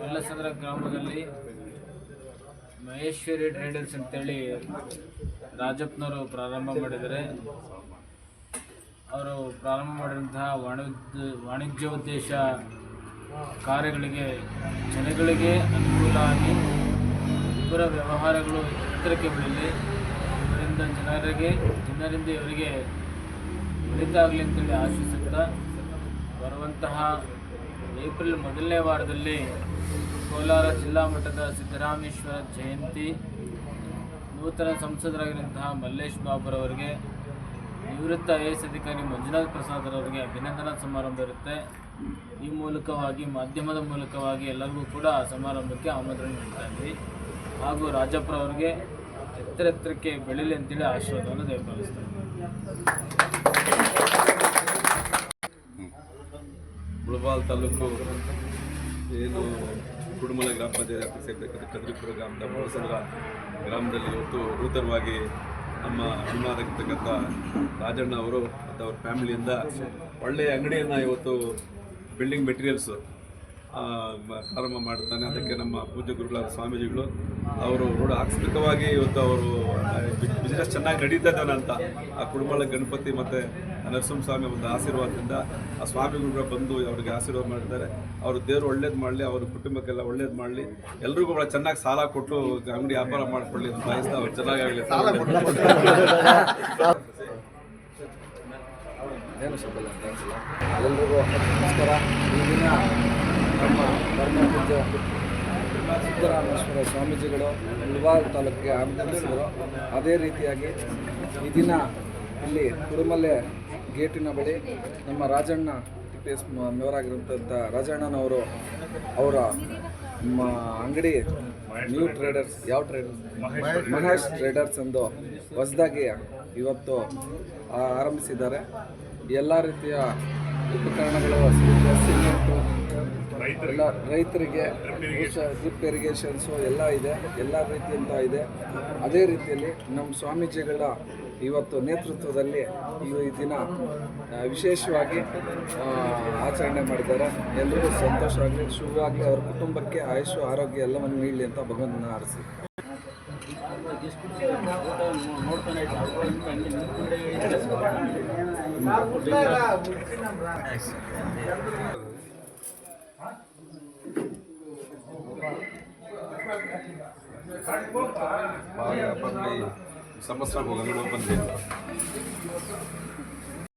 ಮಲ್ಲಸಂದ್ರ ಗ್ರಾಮದಲ್ಲಿ ಮಹೇಶ್ವರಿ ಟ್ರೇಡರ್ಸ್ ಅಂತೇಳಿ ರಾಜಪ್ಪನವರು ಪ್ರಾರಂಭ ಮಾಡಿದರೆ ಅವರು ಪ್ರಾರಂಭ ಮಾಡಿದಂತಹ ವಾಣಿಜ್ಯ, ವಾಣಿಜ್ಯೋದ್ದೇಶ ಕಾರ್ಯಗಳಿಗೆ, ಜನಗಳಿಗೆ ಅನುಕೂಲ ಆಗಿ ಇಬ್ಬರ ವ್ಯವಹಾರಗಳು ಎತ್ತರಕ್ಕೆ ಬೆಳೀಲಿ. ಇದರಿಂದ ಜನರಿಗೆ, ಜನರಿಂದ ಇವರಿಗೆ ಒಳಿತಾಗಲಿ ಅಂತೇಳಿ ಆಶಿಸುತ್ತಾ ಬರುವಂತಹ ಏಪ್ರಿಲ್ ಮೊದಲನೇ ವಾರದಲ್ಲಿ ಕೋಲಾರ ಜಿಲ್ಲಾ ಮಟ್ಟದ ಸಿದ್ದರಾಮೇಶ್ವರ ಜಯಂತಿ. ನೂತನ ಸಂಸದರಾಗಿರುವಂತಹ ಮಲ್ಲೇಶ್ ಬಾಬುರವರಿಗೆ ನಿವೃತ್ತ ಐ ಎಸ್ ಅಧಿಕಾರಿ ಮಂಜುನಾಥ್ ಪ್ರಸಾದರವರಿಗೆ ಅಭಿನಂದನಾ ಸಮಾರಂಭ ಇರುತ್ತೆ. ಈ ಮೂಲಕವಾಗಿ, ಮಾಧ್ಯಮದ ಮೂಲಕವಾಗಿ ಎಲ್ಲರಿಗೂ ಕೂಡ ಆ ಸಮಾರಂಭಕ್ಕೆ ಆಮಂತ್ರಣ ನೀಡ್ತಾ ಇದ್ವಿ. ಹಾಗೂ ರಾಜಪ್ಪರವರಿಗೆ ಎತ್ತರ ಎತ್ತರಕ್ಕೆ ಬೆಳೀಲಿ ಅಂತೇಳಿ ಆಶೀರ್ವಾದವನ್ನು ದಯಪಾಲಿಸ್ತಾ ಇದ್ದೀವಿ ಮುಳಬಾಲ್ ತಾಲೂಕು ಏನು ಕುಡುಮಲ ಗ್ರಾಮ ಪಂಚಾಯತ್ ಸೇರಬೇಕಾದ ಕದ್ರಿಪುರ ಗ್ರಾಮದ ಮೊಳಸಂದ್ರ ಗ್ರಾಮದಲ್ಲಿ ಇವತ್ತು ನೂತನವಾಗಿ ನಮ್ಮ ಅಭಿಮಾನಕ್ಕಿರ್ತಕ್ಕಂಥ ರಾಜಣ್ಣ ಅವರು ಮತ್ತು ಅವ್ರ ಫ್ಯಾಮಿಲಿಯಿಂದ ಒಳ್ಳೆಯ ಅಂಗಡಿಯನ್ನು ಇವತ್ತು ಬಿಲ್ಡಿಂಗ್ ಮೆಟೀರಿಯಲ್ಸು ಪ್ರಾರಂಭ ಮಾಡ್ತಾನೆ ಅದಕ್ಕೆ ನಮ್ಮ ಪೂಜ್ಯ ಗುರುಗಳಾದ ಸ್ವಾಮೀಜಿಗಳು ಅವರು ರೋಡ್ ಆಕಸ್ಮಿಕವಾಗಿ ಇವತ್ತು ಅವರು ಬಿಸ್ನೆಸ್ ಚೆನ್ನಾಗಿ ನಡೀತಾ ಇದ್ದಾನೆ ಅಂತ ಆ ಕುಡುಂಬಳ ಗಣಪತಿ ಮತ್ತು ನರಸಿಂಹಸ್ವಾಮಿ ಒಂದು ಆಶೀರ್ವಾದದಿಂದ ಆ ಸ್ವಾಮಿಗಳು ಬಂದು ಅವರಿಗೆ ಆಶೀರ್ವಾದ ಮಾಡಿದ್ದಾರೆ. ಅವರು ದೇವರು ಒಳ್ಳೇದು ಮಾಡಲಿ ಅವ್ರ ಕುಟುಂಬಕ್ಕೆಲ್ಲ ಒಳ್ಳೇದು ಮಾಡಲಿ. ಎಲ್ರಿಗೂ ಭಾಳ ಚೆನ್ನಾಗಿ ಸಾಲ ಕೊಟ್ಟು ಅಂಗಡಿ ವ್ಯಾಪಾರ ಮಾಡಿಕೊಳ್ಳಿ ಅಂತ ಬಯಸ್ತಾ ಅವ್ರು ಚೆನ್ನಾಗಾಗಲಿ ಎಲ್ರಿಗೂ ನಮಸ್ಕಾರ. ಈ ದಿನ ನಮ್ಮ ಧರ್ಮ ಪೂಜ್ಯ ಸಿದ್ದರಾಮೇಶ್ವರ ಸ್ವಾಮೀಜಿಗಳು ಮುಳಬಾಲ್ ತಾಲೂಕಿಗೆ ಆಗಮಿಸಿದರು. ಅದೇ ರೀತಿಯಾಗಿ ಈ ದಿನ ಇಲ್ಲಿ ಕುರುಮಲೆ ಗೇಟಿನ ಬಳಿ ನಮ್ಮ ರಾಜಣ್ಣ ಟಿ ಎಸ್ ರಾಜಣ್ಣನವರು ಅವರ ಅಂಗಡಿ ನ್ಯೂ ಟ್ರೇಡರ್ಸ್ ಯಾವ ಟ್ರೇಡರ್ಸ್ ಮಹೇಶ್ ಟ್ರೇಡರ್ಸ್ ಎಂದು ಹೊಸದಾಗಿ ಇವತ್ತು ಆರಂಭಿಸಿದ್ದಾರೆ. ಎಲ್ಲ ರೀತಿಯ ಉಪಕರಣಗಳು ಸಿಮೆಂಟು ಎಲ್ಲ ರೈತರಿಗೆ ಡ್ರಿಪ್ ಇರಿಗೇಷನ್ಸು ಎಲ್ಲ ಇದೆ ಎಲ್ಲ ರೀತಿಯಂತ ಇದೆ. ಅದೇ ರೀತಿಯಲ್ಲಿ ನಮ್ಮ ಸ್ವಾಮೀಜಿಗಳ ಇವತ್ತು ನೇತೃತ್ವದಲ್ಲಿ ಈ ದಿನ ವಿಶೇಷವಾಗಿ ಆ, ಆಚರಣೆ ಮಾಡಿದ್ದಾರೆ. ಎಲ್ಲರೂ ಸಂತೋಷವಾಗಲಿ ಶುಭವಾಗಲಿ ಅವರ ಕುಟುಂಬಕ್ಕೆ ಆಯುಷು ಆರೋಗ್ಯ ಎಲ್ಲವನ್ನು ನೀಡಲಿ ಅಂತ ಭಗವಂತನ ಆರಿಸಿ. ಬಾగా ಬಂದು ಸಂವತ್ಸರ ಅಂಗಡಿ ಓಪನ್